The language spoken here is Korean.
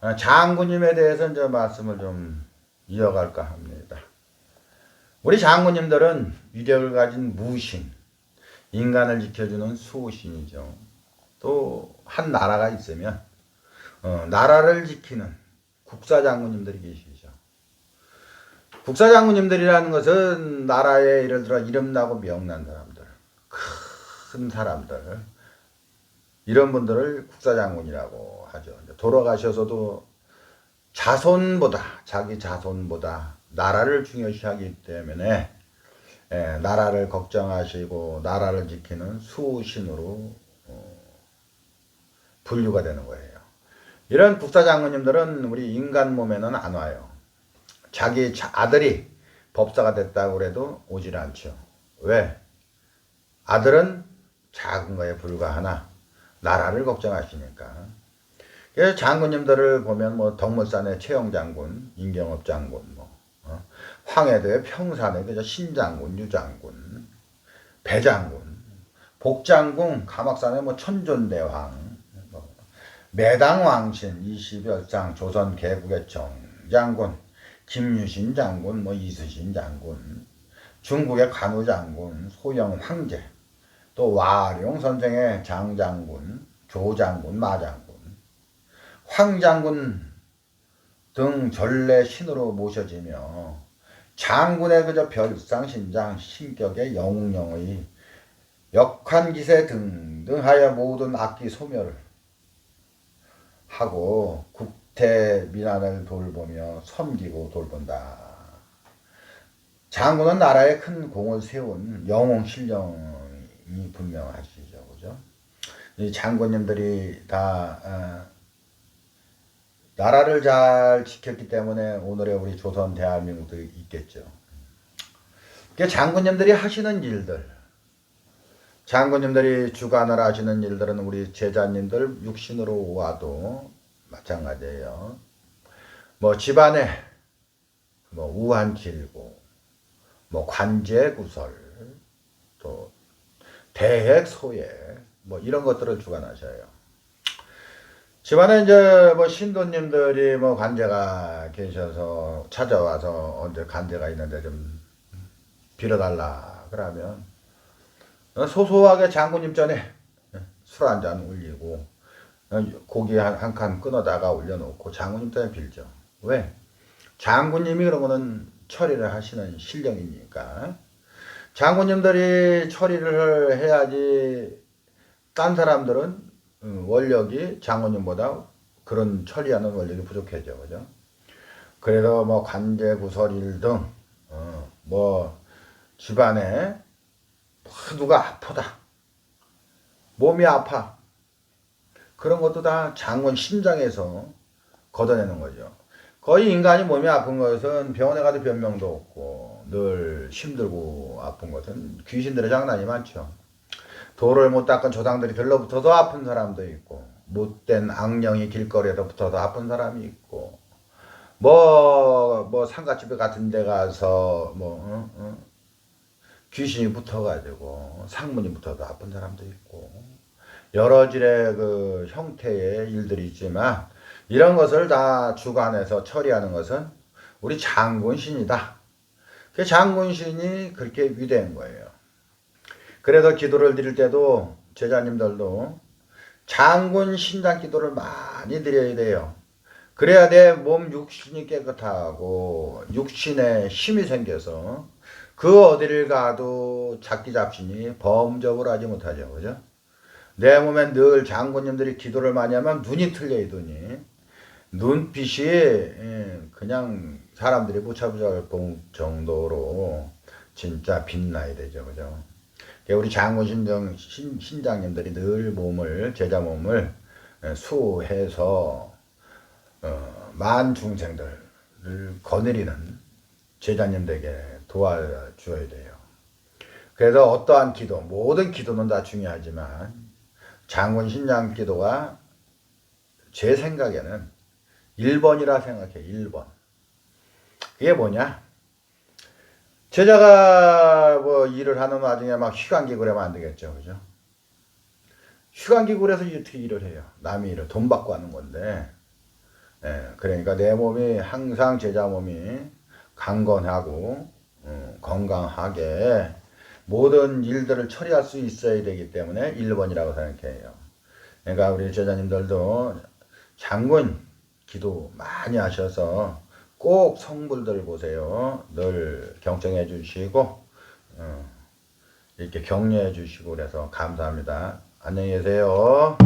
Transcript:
어, 장군님에 대해서 이제 말씀을 좀 이어갈까 합니다. 우리 장군님들은 위력을 가진 무신, 인간을 지켜주는 수호신이죠. 또 한 나라가 있으면 어, 나라를 지키는 국사 장군님들이 계시죠. 국사 장군님들이라는 것은 나라에 예를 들어 이름나고 명난 사람들, 큰 사람들 이런 분들을 국사 장군이라고 하죠. 돌아가셔서도 자손보다 자기 자손보다 나라를 중요시하기 때문에 예, 나라를 걱정하시고 나라를 지키는 수신으로 어, 분류가 되는 거예요. 이런 국사장군님들은 우리 인간 몸에는 안 와요. 자기 자- 아들이 법사가 됐다고 그래도 오질 않죠. 왜? 아들은 작은 거에 불과하나 나라를 걱정하시니까. 그래서 장군님들을 보면 뭐 덕물산의 최영 장군, 임경업 장군, 뭐 어? 황해도의 평산의 그저 신장군, 유장군, 배장군, 복장군, 가막산의 뭐 천존대왕, 뭐 매당왕신, 이시별장, 조선 개국의 정장군, 김유신 장군, 뭐 이수신 장군, 중국의 간우 장군, 소영 황제, 또 와룡 선생의 장장군, 조장군, 마장군, 황장군 등 전래 신으로 모셔지며 장군의 그저 별상 신장 신격의 영웅영의 역환기세 등등하여 모든 악기 소멸을 하고 국태 민안을 돌보며 섬기고 돌본다. 장군은 나라에 큰 공을 세운 영웅 신령 이 분명하시죠, 그죠? 이 장군님들이 다 어, 나라를 잘 지켰기 때문에 오늘의 우리 조선 대한민국도 있겠죠. 그 장군님들이 하시는 일들, 장군님들이 주관을 하시는 일들은 우리 제자님들 육신으로 와도 마찬가지예요. 뭐 집안에 뭐 우한 길고, 뭐 관제 구설, 또 대핵 소예, 뭐 이런 것들을 주관하셔요. 집안에 이제 뭐 신도님들이 뭐 관제가 계셔서 찾아와서 언제 관제가 있는데 좀 빌어달라 그러면 소소하게 장군님 전에 술 한 잔 올리고 고기 한 칸 끊어다가 올려놓고 장군님 전에 빌죠. 왜? 장군님이 그런 거는 처리를 하시는 실력이니까 장군님들이 처리를 해야지 딴 사람들은 음, 원력이 장군님보다 그런 처리하는 원력이 부족해져, 그죠? 그래서 뭐 관제 구설일 등, 어, 뭐 집안에 뭐 누가 아프다, 몸이 아파, 그런 것도 다 장군 심장에서 걷어내는 거죠. 거의 인간이 몸이 아픈 것은 병원에 가도 변명도 없고 늘 힘들고 아픈 것은 귀신들의 장난이 많죠. 돌을 못 닦은 조상들이 들러붙어도 아픈 사람도 있고 못된 악령이 길거리에서 붙어도 아픈 사람이 있고 뭐뭐 상가집에 같은 데 가서 뭐 어, 어, 귀신이 붙어가지고 상문이 붙어도 아픈 사람도 있고 여러 질의 그 형태의 일들이 있지만 이런 것을 다 주관해서 처리하는 것은 우리 장군신이다. 그 장군신이 그렇게 위대한 거예요. 그래서 기도를 드릴 때도 제자님들도 장군 신장 기도를 많이 드려야 돼요. 그래야 내 몸 육신이 깨끗하고 육신에 힘이 생겨서 그 어디를 가도 잡기 잡신이 범접을 하지 못하죠. 그죠? 내 몸에 늘 장군님들이 기도를 많이 하면 눈이 틀려요, 눈이. 눈빛이 예, 그냥 사람들이 못 잡을 정도로 진짜 빛나야 되죠. 그죠? 우리 장군 신정, 신, 신장님들이 늘 몸을, 제자 몸을 수해서, 어, 만 중생들을 거느리는 제자님들에게 도와줘야 돼요. 그래서 어떠한 기도, 모든 기도는 다 중요하지만, 장군 신장 기도가 제 생각에는 1번이라 생각해, 1번. 그게 뭐냐? 제자가 뭐 일을 하는 와중에 막 휴관기구를 하면 안 되겠죠. 그죠? 휴관기구를 해서 어떻게 일을 해요? 남이 일을 돈 받고 하는 건데, 예, 그러니까 내 몸이 항상 제자 몸이 강건하고 어, 건강하게 모든 일들을 처리할 수 있어야 되기 때문에 1번이라고 생각해요. 그러니까 우리 제자님들도 장군 기도 많이 하셔서 꼭 성불들 보세요. 늘 경청해 주시고 어, 이렇게 격려해 주시고 그래서 감사합니다. 안녕히 계세요.